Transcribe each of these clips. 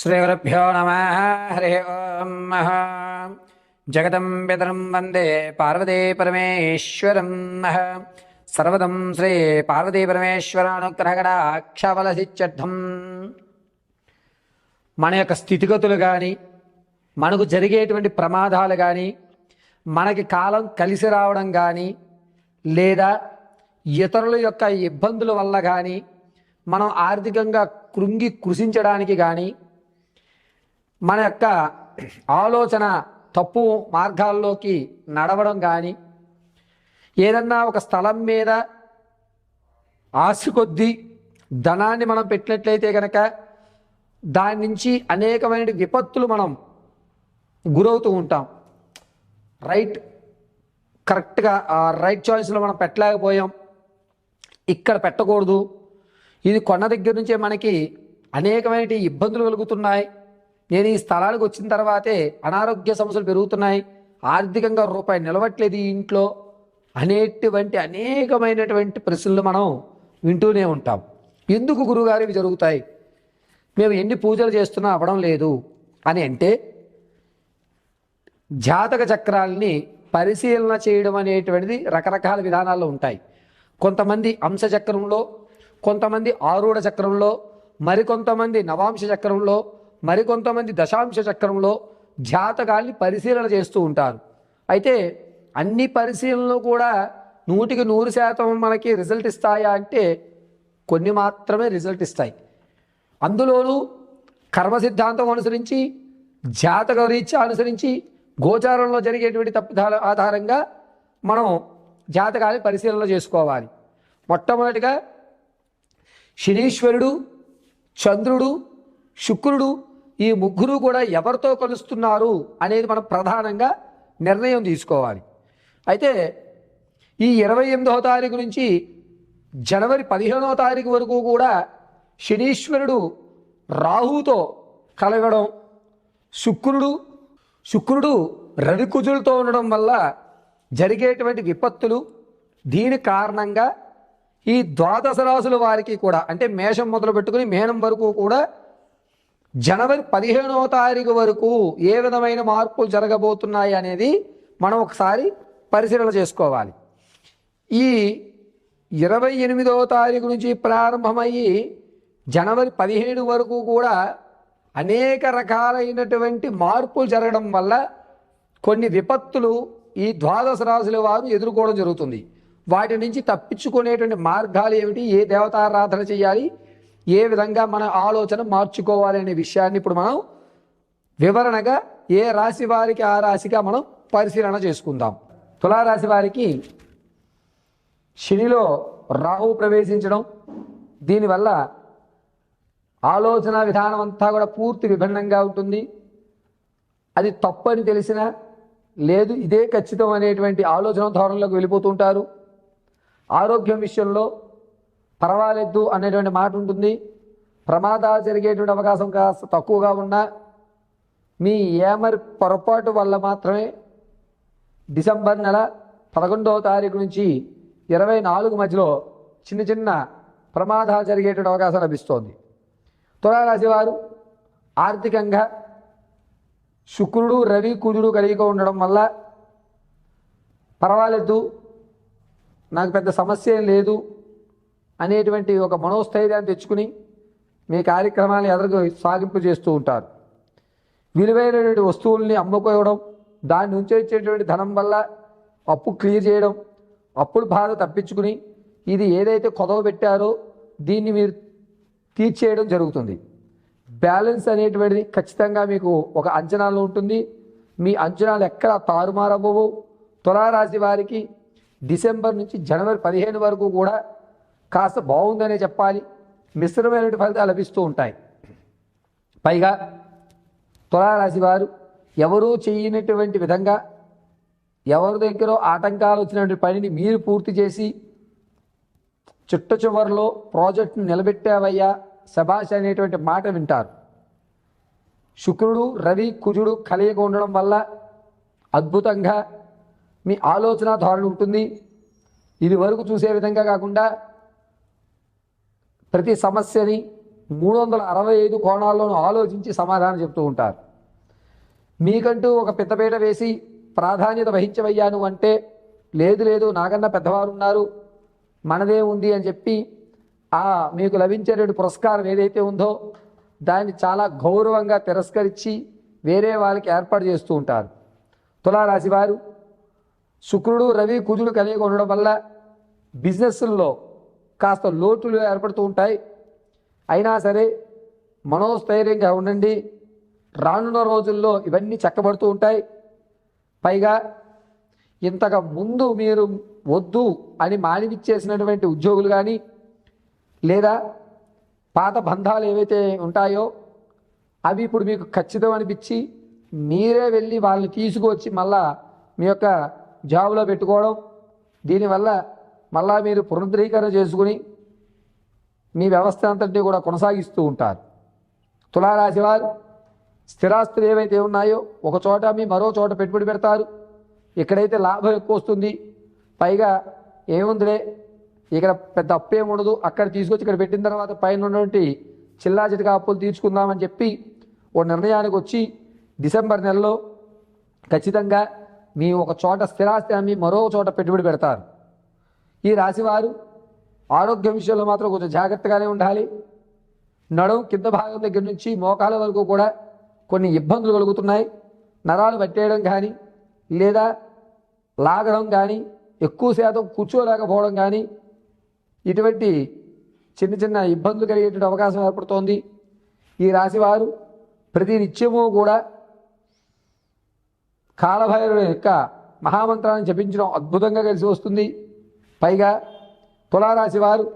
శ్రీగురుభ్యో నమ. హరి ఓం జగతం పితరం వందే పార్వతీ పరమేశ్వరం సర్వదం శ్రీ పార్వతీ పరమేశ్వరానుగ్రహగడాక్షవలసిత్యర్థం మన యొక్క స్థితిగతులు కానీ మనకు జరిగేటువంటి ప్రమాదాలు కానీ మనకి కాలం కలిసి రావడం కానీ లేదా ఇతరుల యొక్క ఇబ్బందుల వల్ల కానీ మనం ఆర్థికంగా కృంగి కృషించడానికి కానీ మన యొక్క ఆలోచన తప్పు మార్గాల్లోకి నడవడం కానీ ఏదన్నా ఒక స్థలం మీద ఆశ కొద్దీ ధనాన్ని మనం పెట్టినట్లయితే కనుక దాని నుంచి అనేకమైన విపత్తులు మనం గురవుతూ ఉంటాం. రైట్ కరెక్ట్గా ఆ రైట్ చాయిస్లో మనం పెట్టలేకపోయాం. ఇక్కడ పెట్టకూడదు. ఇది కొన్న దగ్గర నుంచే మనకి అనేకమైన ఇబ్బందులు కలుగుతున్నాయి. నేను ఈ స్థలానికి వచ్చిన తర్వాతే అనారోగ్య సమస్యలు పెరుగుతున్నాయి. ఆర్థికంగా రూపాయి నిలవట్లేదు ఈ ఇంట్లో. అనేటువంటి అనేకమైనటువంటి ప్రశ్నలు మనం వింటూనే ఉంటాం. ఎందుకు గురుగారు ఇవి జరుగుతాయి? మేము ఎన్ని పూజలు చేస్తున్నా అవ్వడం లేదు. అని అంటే జాతక చక్రాల్ని పరిశీలన చేయడం అనేటువంటిది రకరకాల విధానాల్లో ఉంటాయి. కొంతమంది అంశ చక్రంలో కొంతమంది ఆరూఢ చక్రంలో మరికొంతమంది నవాంశ చక్రంలో మరికొంతమంది దశాంశ చక్రంలో జాతకాల్ని పరిశీలన చేస్తూ ఉంటారు. అయితే అన్ని పరిశీలనలు కూడా నూటికి నూరు శాతం మనకి రిజల్ట్ ఇస్తాయా అంటే కొన్ని మాత్రమే రిజల్ట్ ఇస్తాయి. అందులోనూ కర్మ సిద్ధాంతం అనుసరించి జాతక రీత్యా అనుసరించి గోచారంలో జరిగేటువంటి తప్పిదాల ఆధారంగా మనం జాతకాన్ని పరిశీలన చేసుకోవాలి. మొట్టమొదటిగా శనీశ్వరుడు చంద్రుడు శుక్రుడు ఈ ముగ్గురు కూడా ఎవరితో కలుస్తున్నారు అనేది మనం ప్రధానంగా నిర్ణయం తీసుకోవాలి. అయితే ఈ ఇరవై ఎనిమిదవ తారీఖు నుంచి జనవరి పదిహేనవ తారీఖు వరకు కూడా శనీశ్వరుడు రాహుతో కలగడం శుక్రుడు శుక్రుడు రవికుజులతో ఉండడం వల్ల జరిగేటువంటి విపత్తులు దీని కారణంగా ఈ ద్వాదశ రాశుల వారికి కూడా అంటే మేషం మొదలు పెట్టుకుని మేనం వరకు కూడా జనవరి పదిహేనవ తారీఖు వరకు ఏ విధమైన మార్పులు జరగబోతున్నాయి అనేది మనం ఒకసారి పరిశీలన చేసుకోవాలి. ఈ ఇరవై ఎనిమిదవ తారీఖు నుంచి ప్రారంభమయ్యి జనవరి పదిహేడు వరకు కూడా అనేక రకాలైనటువంటి మార్పులు జరగడం వల్ల కొన్ని విపత్తులు ఈ ద్వాదశ రాశుల వారు ఎదుర్కోవడం జరుగుతుంది. వాటి నుంచి తప్పించుకునేటువంటి మార్గాలు ఏమిటి? ఏ దేవతారాధన చేయాలి? ఏ విధంగా మన ఆలోచన మార్చుకోవాలి అనే విషయాన్ని ఇప్పుడు మనం వివరణగా ఏ రాశి వారికి ఆ రాశిగా మనం పరిశీలన చేసుకుందాం. తులారాశి వారికి శనిలో రాహు ప్రవేశించడం దీనివల్ల ఆలోచన విధానం అంతా కూడా పూర్తి విభిన్నంగా ఉంటుంది. అది తప్పని తెలిసినా లేదు ఇదే ఖచ్చితం అనేటువంటి ఆలోచన ధోరణిలోకి వెళ్ళిపోతుంటారు ఆరోగ్యం విషయంలో పర్వాలేదు అనేటువంటి మాట ఉంటుంది. ప్రమాదాలు జరిగేటువంటి అవకాశం కాస్త తక్కువగా ఉన్నా మీ ఏమరి పొరపాటు వల్ల మాత్రమే డిసెంబర్ నెల పదకొండవ తారీఖు నుంచి ఇరవై నాలుగు మధ్యలో చిన్న చిన్న ప్రమాదాలు జరిగేటువంటి అవకాశం లభిస్తోంది. తులారాశి వారు ఆర్థికంగా శుక్రుడు రవి కుజుడు కలిగి ఉండడం వల్ల పర్వాలేదు. నాకు పెద్ద సమస్య ఏం లేదు. అనేటువంటి ఒక మనోస్థైర్యాన్ని తెచ్చుకుని మీ కార్యక్రమాన్ని ఎదురు సాగింపు చేస్తూ ఉంటారు. విలువైనటువంటి వస్తువుల్ని అమ్ముకోవడం దాని నుంచి వచ్చేటువంటి ధనం వల్ల అప్పు క్లియర్ చేయడం అప్పుల బాధ తప్పించుకుని ఇది ఏదైతే కొదవ పెట్టారో దీన్ని మీరు తీర్చేయడం జరుగుతుంది. బ్యాలెన్స్ అనేటువంటిది ఖచ్చితంగా మీకు ఒక అంచనాలో ఉంటుంది. మీ అంచనాలు ఎక్కడ తారుమారవ్వవు. తులారాశి వారికి డిసెంబర్ నుంచి జనవరి పదిహేను వరకు కూడా కాస్త బాగుందనే చెప్పాలి. మిశ్రమైన ఫలితాలు లభిస్తూ ఉంటాయి. పైగా తులారాశి వారు ఎవరూ చేయనటువంటి విధంగా ఎవరి దగ్గర ఆటంకాలు వచ్చినటువంటి పనిని మీరు పూర్తి చేసి చుట్ట చివరిలో ప్రాజెక్టును నిలబెట్టావయ్యా శభాష అనేటువంటి మాట వింటారు. శుక్రుడు రవి కుజుడు కలయిక ఉండడం వల్ల అద్భుతంగా మీ ఆలోచన ధోరణి ఉంటుంది. ఇది వరకు చూసే విధంగా కాకుండా ప్రతి సమస్యని మూడు వందల అరవై ఐదు కోణాల్లోనూ ఆలోచించి సమాధానం చెప్తూ ఉంటారు. మీకంటూ ఒక పెద్దపీట వేసి ప్రాధాన్యత వహించవయ్యాను అంటే లేదు లేదు నాకన్నా పెద్దవారు ఉన్నారు మనదే ఉంది అని చెప్పి ఆ మీకు లభించేటువంటి పురస్కారం ఏదైతే ఉందో దాన్ని చాలా గౌరవంగా తిరస్కరించి వేరే వాళ్ళకి ఏర్పాటు చేస్తూ ఉంటారు. తులారాశి వారు శుక్రుడు రవి కుజుడు కలిగి ఉండడం వల్ల బిజినెస్ల్లో కాస్త లోటులు ఏర్పడుతూ ఉంటాయి. అయినా సరే మనోస్థైర్యంగా ఉండండి. రానున్న రోజుల్లో ఇవన్నీ చక్కబడుతూ ఉంటాయి. పైగా ఇంతగా ముందు మీరు వద్దు అని మానివిచ్చేసినటువంటి ఉద్యోగులు కానీ లేదా పాత బంధాలు ఏవైతే ఉంటాయో అవి ఇప్పుడు మీకు ఖచ్చితం అనిపించి మీరే వెళ్ళి వాళ్ళని తీసుకువచ్చి మళ్ళా మీ యొక్క జాబులో పెట్టుకోవడం దీనివల్ల మళ్ళా మీరు పునరుద్ధరీకరణ చేసుకుని మీ వ్యవస్థ అంతటి కూడా కొనసాగిస్తూ ఉంటారు. తులారాశి వారు స్థిరాస్తులు ఏవైతే ఉన్నాయో ఒక చోట మీ మరో చోట పెట్టుబడి పెడతారు. ఇక్కడైతే లాభం ఎక్కువ వస్తుంది. పైగా ఏముందిలే ఇక్కడ పెద్ద అప్పేం ఉండదు. అక్కడ తీసుకొచ్చి ఇక్కడ పెట్టిన తర్వాత పైన ఉన్నటువంటి చిల్లా చిటకా అప్పులు తీర్చుకుందామని చెప్పి ఓ నిర్ణయానికి వచ్చి డిసెంబర్ నెలలో ఖచ్చితంగా మీ ఒక చోట స్థిరాస్తి అమ్మి మరో చోట పెట్టుబడి పెడతారు. ఈ రాశివారు ఆరోగ్య విషయంలో మాత్రం కొంచెం జాగ్రత్తగానే ఉండాలి. నడుం కింద భాగం దగ్గర నుంచి మోకాల వరకు కూడా కొన్ని ఇబ్బందులు కలుగుతున్నాయి. నరాలు పట్టేయడం కానీ లేదా లాగడం కానీ ఎక్కువ శాతం కూర్చోలేకపోవడం కానీ ఇటువంటి చిన్న చిన్న ఇబ్బందులు కలిగేటువంటి అవకాశం ఏర్పడుతోంది. ఈ రాశివారు ప్రతి నిత్యము కూడా కాలభైరుడు యొక్క మహామంత్రాన్ని జపించడం అద్భుతంగా కలిసి వస్తుంది. పైగా తులారాశి వారు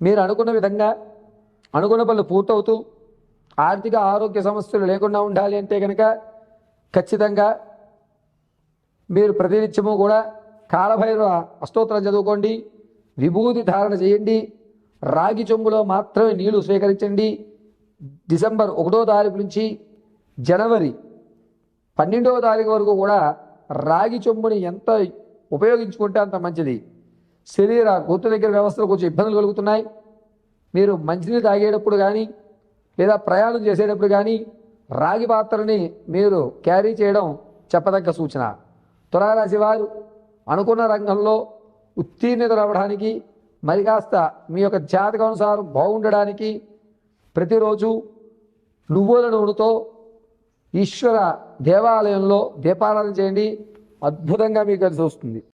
మీరు అనుకున్న విధంగా అనుకున్న పనులు పూర్తవుతూ ఆర్థిక ఆరోగ్య సమస్యలు లేకుండా ఉండాలి అంటే కనుక ఖచ్చితంగా మీరు ప్రతినిత్యము కూడా కాలభైరవ అష్టోత్తరం చదువుకోండి విభూతి ధారణ చేయండి రాగి చెంబులో మాత్రమే నీళ్ళు స్వీకరించండి డిసెంబర్ ఒకటో తారీఖు నుంచి జనవరి పన్నెండవ తారీఖు వరకు కూడా రాగి చెంబుని ఎంత ఉపయోగించుకుంటే అంత మంచిది. శరీర గుర్తు దగ్గర వ్యవస్థలో కొంచెం ఇబ్బందులు కలుగుతున్నాయి. మీరు మంచినీళ్ళు తాగేటప్పుడు కానీ లేదా ప్రయాణం చేసేటప్పుడు కానీ రాగి పాత్రని మీరు క్యారీ చేయడం చెప్పదగ్గ సూచన. తులారాశి వారు అనుకున్న రంగంలో ఉత్తీర్ణత రావడానికి మరి కాస్త మీ యొక్క జాతకానుసారం బాగుండడానికి ప్రతిరోజు నువ్వుల నూనెతో ఈశ్వర దేవాలయంలో దీపారాధన చేయండి. అద్భుతంగా మీకు కలిసి వస్తుంది.